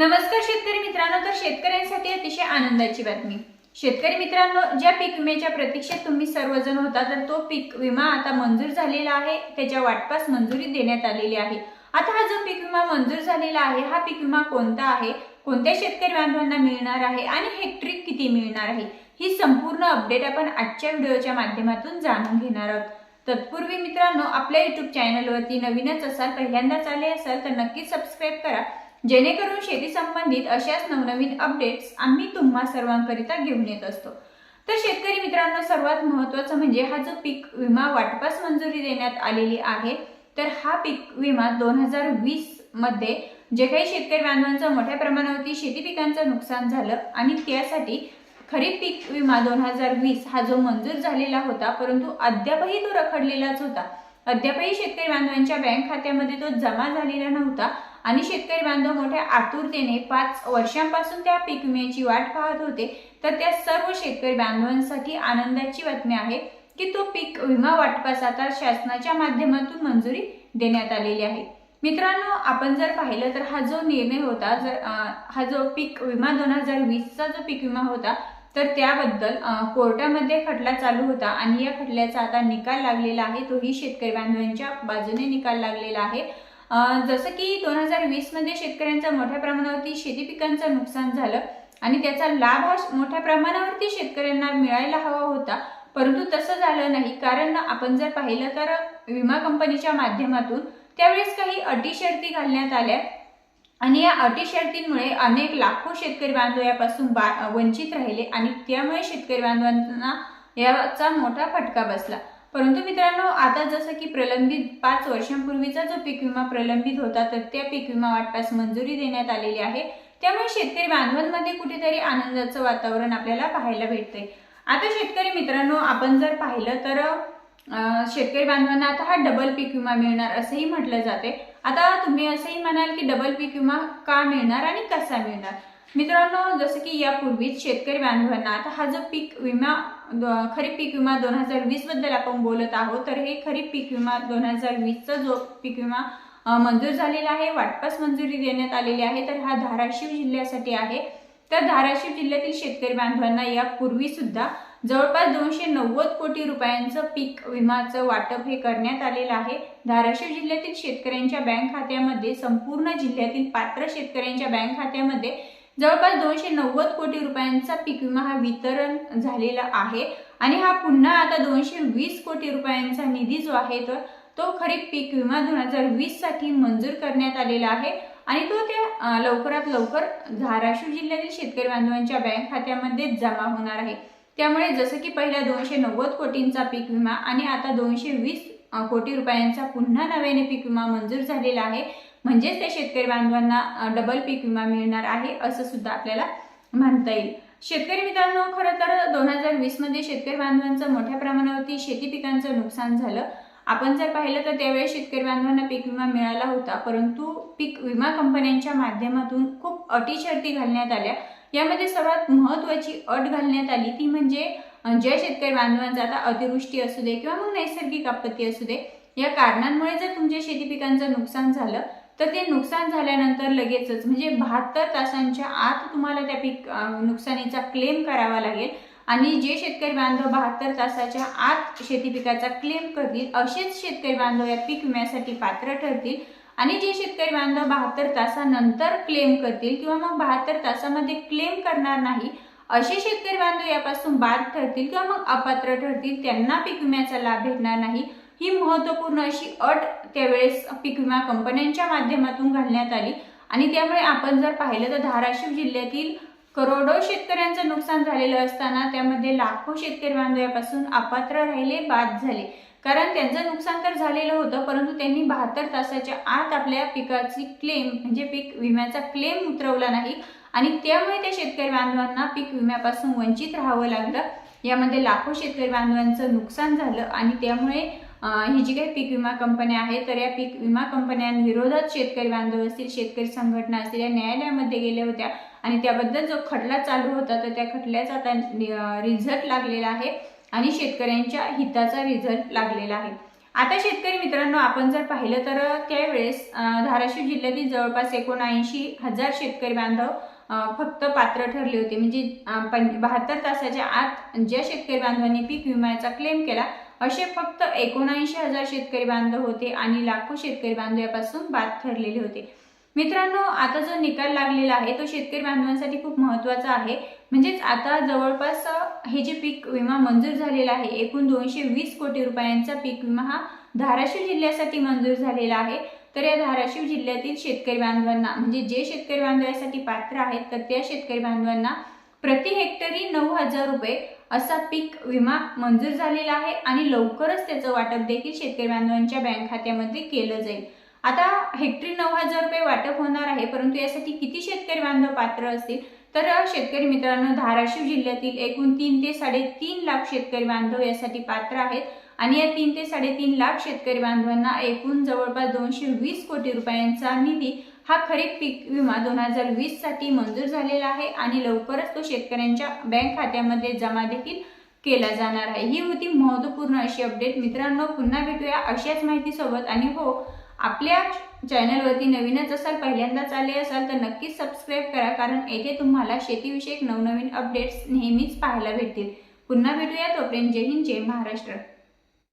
नमस्कार शेतकरी मित्रांनो तर शेतकऱ्यांसाठी अतिशय आनंदाची बातमी. शेतकरी मित्रांनो ज्या पीक विम्याच्या प्रतीक्षेत तुम्ही सर्वजण होता तर तो पीक विमा आता मंजूर झालेला आहे. त्याच्या वाटपास मंजुरी देण्यात आलेली आहे. आता हा जो पीक विमा मंजूर झालेला आहे हा पीक विमा कोणता आहे? कोणत्या शेतकरी बांधवांना मिळणार आहे? आणि हेक्ट्रिक किती मिळणार आहे? ही संपूर्ण अपडेट आपण आजच्या व्हिडिओच्या माध्यमातून जाणून घेणार आहोत. तत्पूर्वी मित्रांनो आपल्या युट्यूब चॅनलवरती नवीनच असाल पहिल्यांदाच आले असाल तर नक्कीच सबस्क्राईब करा. जेणेकरून शेती संबंधित अशाच नवनवीन अपडेट्स आम्ही तुम्हा सर्वांकरिता घेऊन येत असतो. तर शेतकरी मित्रांनो सर्वात महत्त्वाचं म्हणजे हा जो पीक विमा वाटपास मंजुरी देण्यात आलेली आहे तर हा पीक विमा दोन हजार वीसमध्ये जे काही शेतकरी बांधवांचं मोठ्या प्रमाणावरती शेती पिकांचं नुकसान झालं आणि त्यासाठी खरीप पीक विमा दोन हजार वीस हा जो मंजूर झालेला होता परंतु अद्यापही तो रखडलेलाच होता. अद्यापही शेतकरी बांधवांच्या बँक खात्यामध्ये तो जमा झालेला नव्हता. आणि शेतकरी बांधव मोठ्या आतुरतेने पाच वर्षांपासून त्या पीक विम्याची वाट पाहत होते. तर त्या सर्व शेतकरी बांधवांसाठी आनंदाची बातमी आहे की तो पीक विमा वाटपास आता शासनाच्या माध्यमातून मंजुरी देण्यात आलेली आहे. मित्रांनो आपण जर पाहिलं तर हा जो निर्णय होता जर हा जो पीक विमा दोन हजार वीसचा जो पीक विमा होता तर त्याबद्दल कोर्टामध्ये खटला चालू होता आणि या खटल्याचा आता निकाल लागलेला आहे. तोही शेतकरी बांधवांच्या बाजूने निकाल लागलेला आहे. जसं की दोन हजार वीसमध्ये शेतकऱ्यांचं मोठ्या प्रमाणावरती शेती पिकांचं नुकसान झालं आणि त्याचा लाभ हा मोठ्या प्रमाणावरती शेतकऱ्यांना मिळायला हवा होता. परंतु तसं झालं नाही. कारण आपण जर पाहिलं तर विमा कंपनीच्या माध्यमातून त्यावेळेस काही अटी शर्ती घालण्यात आल्या. आणि या अटी शर्तींमुळे अनेक लाखो शेतकरी बांधव यापासून बा वंचित राहिले आणि त्यामुळे शेतकरी बांधवांना याचा मोठा फटका बसला. परंतु मित्रांनो आता जसं की प्रलंबित पाच वर्षांपूर्वीचा जो पीक विमा प्रलंबित होता तर त्या पीक विमा वाटपास मंजुरी देण्यात आलेली आहे. त्यामुळे शेतकरी बांधवांमध्ये कुठेतरी आनंदाचं वातावरण आपल्याला पाहायला भेटतंय. आता शेतकरी मित्रांनो आपण जर पाहिलं तर शेतकरी बांधवांना आता हा डबल पीक विमा मिळणार असंही म्हटलं जाते आता तुम्ही असंही म्हणाल की डबल पीक विमा का मिळणार आणि कसा मिळणार? मित्रांनो जसं की यापूर्वीच शेतकरी बांधवांना आता हा जो पीक विमा खरीप पीक विमा दोन हजार वीसबद्दल आपण बोलत आहोत. तर हे खरीप पीक विमा दोन हजार वीसचा जो पीक विमा मंजूर झालेला आहे वाटपास मंजुरी देण्यात आलेली आहे तर हा धाराशिव जिल्ह्यासाठी आहे. तर धाराशिव जिल्ह्यातील शेतकरी बांधवांना यापूर्वी सुद्धा जवळपास दोनशे नव्वद कोटी रुपयांचं पीक विमाचं वाटप हे करण्यात आलेलं आहे. धाराशिव जिल्ह्यातील शेतकऱ्यांच्या बँक खात्यामध्ये संपूर्ण जिल्ह्यातील पात्र शेतकऱ्यांच्या बँक खात्यामध्ये जवळपास दोनशे नव्वद कोटी रुपयांचा पीक विमा हा वितरण झालेला आहे. आणि हा पुन्हा आता दोनशे वीस कोटी रुपयांचा निधी जो आहे तो तो खरीप पीक विमा दोन हजार वीससाठी मंजूर करण्यात आलेला आहे. आणि तो त्या लवकरात लवकर धाराशिव जिल्ह्यातील शेतकरी बांधवांच्या बँक खात्यामध्ये जमा होणार आहे. त्यामुळे जसं की पहिल्या दोनशे नव्वद कोटींचा पीक विमा आणि आता दोनशे वीस कोटी रुपयांचा पुन्हा नव्याने पीक विमा मंजूर झालेला आहे. म्हणजेच त्या शेतकरी बांधवांना डबल पीक विमा मिळणार आहे असं सुद्धा आपल्याला म्हणता येईल. शेतकरी मित्रांनो खरं तर दोन हजार वीसमध्ये शेतकरी बांधवांचं मोठ्या प्रमाणावरती शेती पिकांचं नुकसान झालं. आपण जर पाहिलं तर त्यावेळेस शेतकरी बांधवांना पीक विमा मिळाला होता परंतु पीक विमा कंपन्यांच्या माध्यमातून खूप अटी शर्ती घालण्यात आल्या. यामध्ये सर्वात महत्त्वाची अट घालण्यात आली ती म्हणजे ज्या शेतकरी बांधवांचा आता अतिवृष्टी असू दे किंवा मग नैसर्गिक आपत्ती असू दे या कारणांमुळे जर तुमच्या शेती पिकांचं नुकसान झालं तर ते नुकसान झाल्यानंतर लगेचच म्हणजे बहात्तर तासांच्या आत तुम्हाला त्या पीक नुकसानीचा क्लेम करावा लागेल. आणि जे शेतकरी बांधव बहात्तर तासाच्या आत शेती पिकाचा क्लेम करतील असेच शेतकरी बांधव या पीक विम्यासाठी पात्र ठरतील. आणि जे शेतकरी बांधव बहात्तर तासानंतर क्लेम करतील किंवा मग बहात्तर तासामध्ये क्लेम करणार नाही असे शेतकरी बांधव यापासून बाद ठरतील किंवा मग अपात्र ठरतील त्यांना पीक विम्याचा लाभ भेटणार नाही. ही महत्त्वपूर्ण अशी अट त्यावेळेस पीक विमा कंपन्यांच्या माध्यमातून घालण्यात आली. आणि त्यामुळे आपण जर पाहिलं तर धाराशिव जिल्ह्यातील करोडो शेतकऱ्यांचं नुकसान झालेलं असताना त्यामध्ये लाखो शेतकरी बांधवापासून अपात्र राहिले बाद झाले. कारण त्यांचं नुकसान तर झालेलं होतं परंतु त्यांनी बहात्तर तासाच्या आत आपल्या पिकाची क्लेम म्हणजे पीक विम्याचा क्लेम उतरवला नाही. आणि त्यामुळे त्या शेतकरी बांधवांना पीक विम्यापासून वंचित राहावं लागलं. यामध्ये लाखो शेतकरी बांधवांचं नुकसान झालं आणि त्यामुळे ही जी काही पीक विमा कंपन्या आहेत तर या पीक विमा कंपन्यांविरोधात शेतकरी बांधव असतील शेतकरी संघटना असतील या न्यायालयामध्ये गेल्या होत्या. आणि त्याबद्दल जो खटला चालू होता तर त्या खटल्याचा आता रिझल्ट लागलेला आहे आणि शेतकऱ्यांच्या हिताचा रिझल्ट लागलेला आहे. आता शेतकरी मित्रांनो आपण जर पाहिलं तर त्यावेळेस धाराशिव जिल्ह्यातील जवळपास एकोणऐंशी हजार शेतकरी बांधव फक्त पात्र ठरले होते. म्हणजे अं, बहात्तर तासाच्या आत ज्या शेतकरी बांधवांनी पीक विम्याचा क्लेम केला असे फक्त एकोणऐंशी हजार शेतकरी बांधव होते आणि लाखो शेतकरी बांधव यापासून बाद ठरलेले होते. मित्रांनो आता जो निकाल लागलेला आहे तो शेतकरी बांधवांसाठी खूप महत्त्वाचा आहे. म्हणजेच आता जवळपास हे जे पीक विमा मंजूर झालेला आहे एकूण दोनशे वीस कोटी रुपयांचा पीक विमा हा धाराशिव जिल्ह्यासाठी मंजूर झालेला आहे. तर या धाराशिव जिल्ह्यातील शेतकरी बांधवांना म्हणजे जे शेतकरी बांधवासाठी पात्र आहेत तर त्या शेतकरी बांधवांना प्रति हेक्टरी नऊ हजार रुपये असा पीक विमा मंजूर झालेला आहे आणि लवकरच त्याचं वाटप देखील शेतकरी बांधवांच्या बँक खात्यामध्ये केलं जाईल. आता हेक्टरी नऊ हजार रुपये वाटप होणार आहे परंतु यासाठी किती शेतकरी बांधव पात्र असतील? तर शेतकरी मित्रांनो धाराशिव जिल्ह्यातील एकूण तीन ते साडेतीन लाख शेतकरी बांधव यासाठी पात्र आहेत आणि या तीन ते साडेतीन लाख शेतकरी बांधवांना एकूण जवळपास दोनशे वीस कोटी रुपयांचा निधी हा खरीप पीक विमा दोन हजार वीससाठी मंजूर झालेला आहे आणि लवकरच तो शेतकऱ्यांच्या बँक खात्यामध्ये जमा देखील केला जाणार आहे. ही होती महत्त्वपूर्ण अशी अपडेट मित्रांनो पुन्हा भेटूया अशाच माहितीसोबत. आणि हो आपल्या चॅनलवरती नवीनच असाल पहिल्यांदाच आले असाल तर नक्कीच सबस्क्राईब करा कारण येथे तुम्हाला शेतीविषयक नवनवीन अपडेट्स नेहमीच पाहायला भेटतील. पुन्हा भेटूया तोपर्यंत. जय हिंद जय महाराष्ट्र.